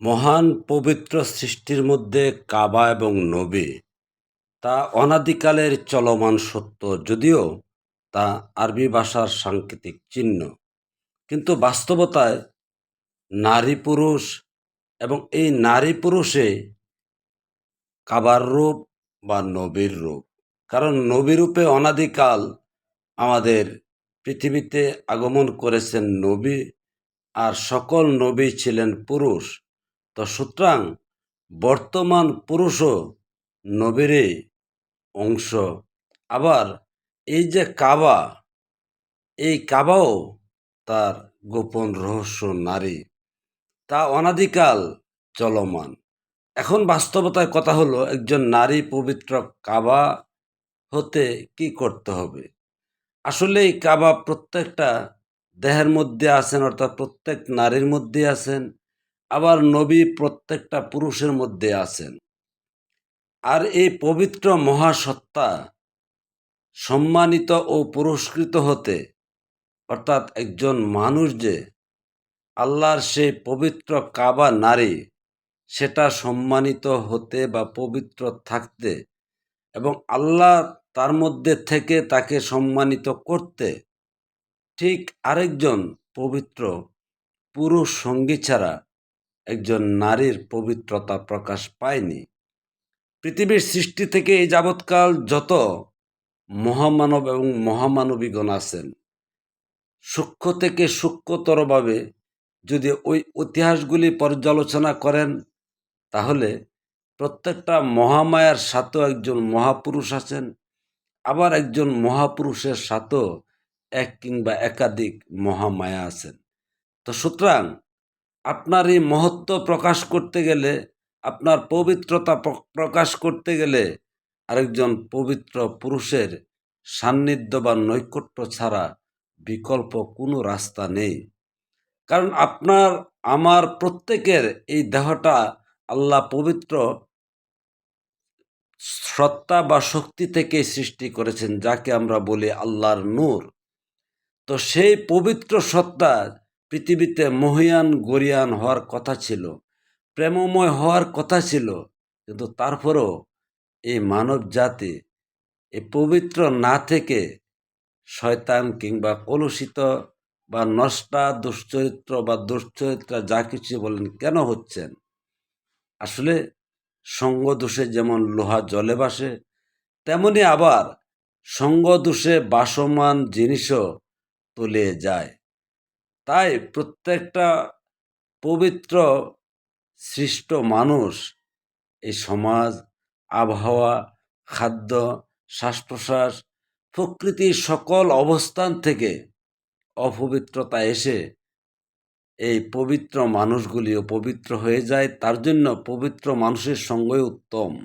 মহান পবিত্র সৃষ্টির মধ্যে কাবা এবং নবী, তা অনাদিকালের চলমান সত্য যদিও তা আরবি ভাষার সাংকেতিক চিহ্ন। কিন্তু বাস্তবতায় নারী পুরুষ এবং এই নারী পুরুষে কাবার রূপ বা নবীর রূপ। কারণ নবীরূপে অনাদিকাল আমাদের পৃথিবীতে আগমন করেছেন নবী, আর সকল নবী ছিলেন পুরুষ। তো সুতরাং বর্তমান পুরুষও নবীরই অংশ। আবার এই যে কাবা, এই কাবাও তার গোপন রহস্য নারী। তা অনাদিকাল চলমান। এখন বাস্তবতায় কথা হলো, একজন নারী পবিত্র কাবা হতে কি করতে হবে? আসলে এই কাবা প্রত্যেকটা দেহের মধ্যে আছেন, অর্থাৎ প্রত্যেক নারীর মধ্যে আছেন। আবার নবী প্রত্যেকটা পুরুষের মধ্যে আছেন। আর এই পবিত্র মহাসত্তা সম্মানিত ও পুরস্কৃত হতে, অর্থাৎ একজন মানুষ যে আল্লাহর সেই পবিত্র কাবা নারী, সেটা সম্মানিত হতে বা পবিত্র থাকতে এবং আল্লাহ তার মধ্যে থেকে তাকে সম্মানিত করতে ঠিক আরেকজন পবিত্র পুরুষ সঙ্গী ছাড়া একজন নারীর পবিত্রতা প্রকাশ পায়নি। পৃথিবীর সৃষ্টি থেকে এই যাবৎকাল যত মহামানব এবং মহামানবীগণ আছেন, সূক্ষ্ম থেকে সূক্ষ্মতরভাবে যদি ওই ইতিহাসগুলি পর্যালোচনা করেন, তাহলে প্রত্যেকটা মহামায়ার সাথেও একজন মহাপুরুষ আছেন, আবার একজন মহাপুরুষের সাথেও এক কিংবা একাধিক মহামায়া আছেন। তো সুতরাং আপনার এই মহত্ব প্রকাশ করতে গেলে, আপনার পবিত্রতা প্রকাশ করতে গেলে আরেকজন পবিত্র পুরুষের সান্নিধ্য বা নৈকট্য ছাড়া বিকল্প কোনো রাস্তা নেই। কারণ আপনার, আমার প্রত্যেকের এই দেহটা আল্লাহ পবিত্র সত্তা বা শক্তি থেকে সৃষ্টি করেছেন, যাকে আমরা বলি আল্লাহর নূর। তো সেই পবিত্র সত্তা পৃথিবীতে মহিয়ান, গরিয়ান হওয়ার কথা ছিল, প্রেমময় হওয়ার কথা ছিল, কিন্তু তারপরও এই মানব জাতি এই পবিত্র না থেকে শয়তান কিংবা কলুষিত বা নষ্টা, দুশ্চরিত্র বা দুশ্চরিত্রা যা কিছু বলেন, কেন হচ্ছেন? আসলে সঙ্গ দোষে যেমন লোহা জলে বাসে তেমনি আবার সঙ্গ দোষে বাসমান জিনিসও তুলে যায়। তাই প্রত্যেকটা পবিত্র, সৃষ্ট মানুষ এই সমাজ, আবহাওয়া, খাদ্য শ্বাস প্রশ্বাস প্রকৃতির সকল অবস্থান থেকে অপবিত্রতা এসে এই পবিত্র মানুষগুলিও পবিত্র হয়ে যায়। তার জন্য পবিত্র মানুষের সঙ্গই উত্তম।